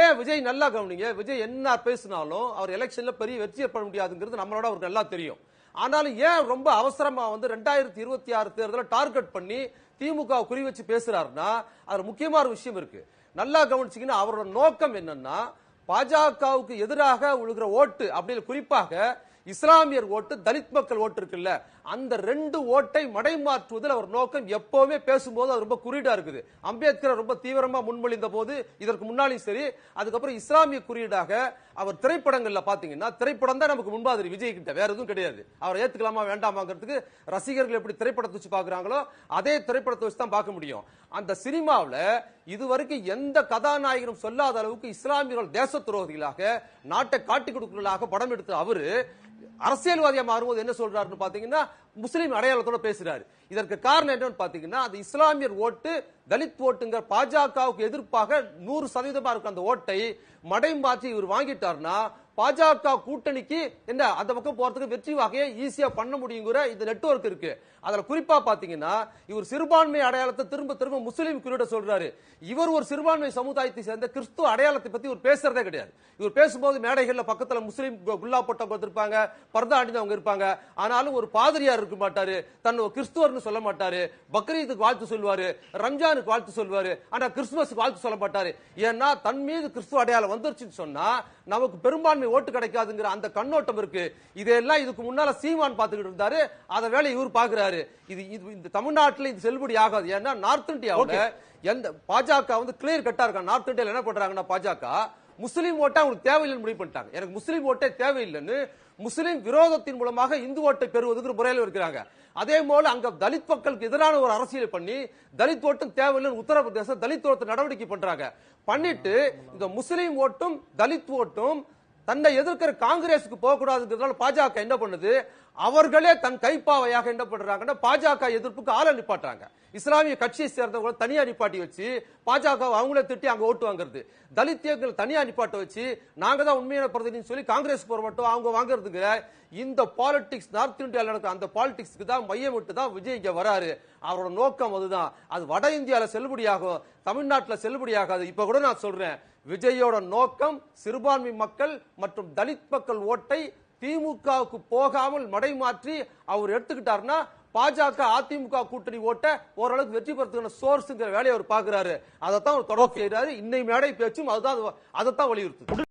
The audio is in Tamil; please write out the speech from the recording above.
ஏன் விஜய் நல்லா கவனிங்க? விஜய் என்ன பேசினாலும் அவர் எலெக்ஷன்ல பெரிய வெற்றி ஏற்பட முடியாதுங்கிறது நம்மளோட அவருக்கு நல்லா தெரியும். ஆனாலும் ஏன் ரொம்ப அவசரமா வந்து ரெண்டாயிரத்தி இருபத்தி ஆறு தேர்தலை டார்கெட் பண்ணி திமுக குறி வச்சு பேசுறாருன்னா அது முக்கியமான ஒரு விஷயம் இருக்கு. நல்லா கவனிச்சிங்கன்னா அவரோட நோக்கம் என்னன்னா பாஜகவுக்கு எதிராக விழுகிற ஓட்டு அப்படின்னு குறிப்பாக இஸ்லாமியர் ஓட்டு தலித் மக்கள் ஓட்டு இருக்குல்ல அந்த ரெண்டு ஓட்டை மடைமாற்றுவதில் அவர் நோக்கம் எப்பவுமே பேசும்போது அது ரொம்ப குறியீடா இருக்குது. அம்பேத்கர் ரொம்ப தீவிரமா முன்மொழிந்த போது இதற்கு முன்னாலும் சரி அதுக்கப்புறம் இஸ்லாமிய குறியீடாக அவர் திரைப்படங்கள்ல பாத்தீங்கன்னா திரைப்படம் தான் நமக்கு முன்பாதிரி விஜய் கிட்ட வேற எதுவும் கிடையாது. அவரை ஏத்துக்கலாமா வேண்டாமாங்கிறதுக்கு ரசிகர்கள் எப்படி திரைப்படத்தை வச்சு பாக்குறாங்களோ அதே திரைப்படத்தை வச்சு தான் பார்க்க முடியும். அந்த சினிமாவில் இதுவரைக்கும் எந்த கதாநாயகனும் சொல்லாத அளவுக்கு இஸ்லாமியர்கள் தேச துரோகிகளாக நாட்டை காட்டி கொடுக்கிறவர்களாக படம் எடுத்த அவரு அரசியல்வாதியா மாறும்போது என்ன சொல்றாருன்னு பாத்தீங்கன்னா முஸ்லீம் அடையாளத்தோட பேசுறாரு. இதற்கு காரணம் என்னன்னு பாத்தீங்கன்னா அந்த இஸ்லாமியர் ஓட்டு தலித் ஓட்டுங்கிற பாஜகவுக்கு எதிர்ப்பாக நூறு சதவீதமா இருக்கும் அந்த ஓட்டை மடைமாற்றி இவர் வாங்கிட்டாருன்னா பாஜக கூட்டணிக்கு என்ன அந்த பக்கம் போறதுக்கு வெற்றி வகையை ஈஸியா பண்ண முடியுங்கிற இந்த நெட்ஒர்க் இருக்கு. அதுல குறிப்பா பாத்தீங்கன்னா இவர் சிறுபான்மை அடையாளத்தை திரும்ப திரும்ப முஸ்லீம் குறியிட சொல்றாரு. இவர் ஒரு சிறுபான்மை சமுதாயத்தை சேர்ந்த கிறிஸ்துவ அடையாளத்தை பத்தி இவர் பேசுறதே கிடையாது. இவர் பேசும்போது மேடைகள்ல பக்கத்துல முஸ்லீம் குல்லா போட்டவங்க இருப்பாங்க பர்தா அணிந்தவங்க இருப்பாங்க. ஆனாலும் ஒரு பாதிரியார் இருக்க மாட்டாரு. தன் ஒரு கிறிஸ்துவர்னு சொல்ல மாட்டாரு. பக்ரீதுக்கு வாழ்த்து சொல்லுவாரு. ரம்ஜானுக்கு வாழ்த்து சொல்லுவாரு. ஆனா கிறிஸ்துமஸுக்கு வாழ்த்து சொல்ல மாட்டாரு. ஏன்னா தன் மீது கிறிஸ்துவ அடையாளம் வந்துருச்சுன்னு சொன்னா நமக்கு பெரும்பான்மை ஓட்டு கிடைக்காதுங்கிற அந்த கண்ணோட்டம் இருக்கு. இதெல்லாம் இதுக்கு முன்னால சீமான் பாத்துக்கிட்டு இருந்தாரு. அத வேலை இவர் பாக்குறாரு இது இது இந்த தமிழ்நாட்டுல இது செல்லுபடி ஆகாது. ஏன்னா நார்த் இந்தியாவுல எந்த பாஜக வந்து கிளியர் கட்டா இருக்கா நார்த் இந்தியால என்ன பண்றாங்கன்னா பாஜக முஸ்லீம் ஓட்டை அவங்களுக்கு தேவையில்லைன்னு முடிவு பண்ணிட்டாங்க. எனக்கு முஸ்லீம் ஓட்டே தேவையில்லைன்னு முஸ்லீம் விரோதத்தின் மூலமாக இந்து ஓட்டை பெறுவதற்கு முறையில் இருக்கிறாங்க. அதே போல அங்க தலித் மக்களுக்கு எதிரான ஒரு அரசியலை பண்ணி தலித் ஓட்டும் தேவையில்லைன்னு உத்தரப்பிரதேச தலித் ஓட்டு நடவடிக்கை பண்றாங்க. பண்ணிட்டு இந்த முஸ்லீம் ஓட்டும் தலித் ஓட்டும் தன்னை எதிர்க்கிற காங்கிரஸுக்கு போக கூடாதுங்கிறதுனால பாஜக என்ன பண்ணுது? அவர்களே தன் கைப்பாவையாக என்ன பண்றாங்கன்னா பாஜக எதிர்ப்புக்கு ஆளை நிப்பாட்டுறாங்க. இஸ்லாமிய கட்சியை சேர்ந்தவங்களை தனியா நிப்பாட்டி வச்சு பாஜக அவங்களே திட்டி அங்க ஓட்டு வாங்குறது. தலித்தியர்கள் தனியா நிப்பாட்ட வச்சு நாங்க தான் உண்மையான பிரதிநிதி சொல்லி காங்கிரஸ் போற மட்டும் அவங்க வாங்குறதுங்க இந்த பாலிடிக்ஸ் நார்த் இந்தியாவில் நடக்கிற அந்த பாலிடிக்ஸ்க்கு தான் மையம் விட்டு தான் விஜய் இங்க வராரு. அவரோட நோக்கம் அதுதான். அது வட இந்தியாவில் செல்லுபடியாகும் தமிழ்நாட்டில் செல்லுபடியாகாது. இப்ப கூட நான் சொல்றேன் விஜயோட நோக்கம் சிறுபான்மை மக்கள் மற்றும் தலித் மக்கள் ஓட்டை திமுகவுக்கு போகாமல் மடைமாற்றி அவர் எடுத்துக்கிட்டாருன்னா பாஜக அதிமுக கூட்டணி ஓட்ட ஓரளவுக்கு வெற்றி பெறத்துக்கான சோர்ஸ்ங்கிற வேலையை அவர் பாக்குறாரு அதைத்தான் அவர் தொடர்பு செய்யறாரு இன்னை மேடை பேச்சும் அதுதான் அதைத்தான் வலியுறுத்துது.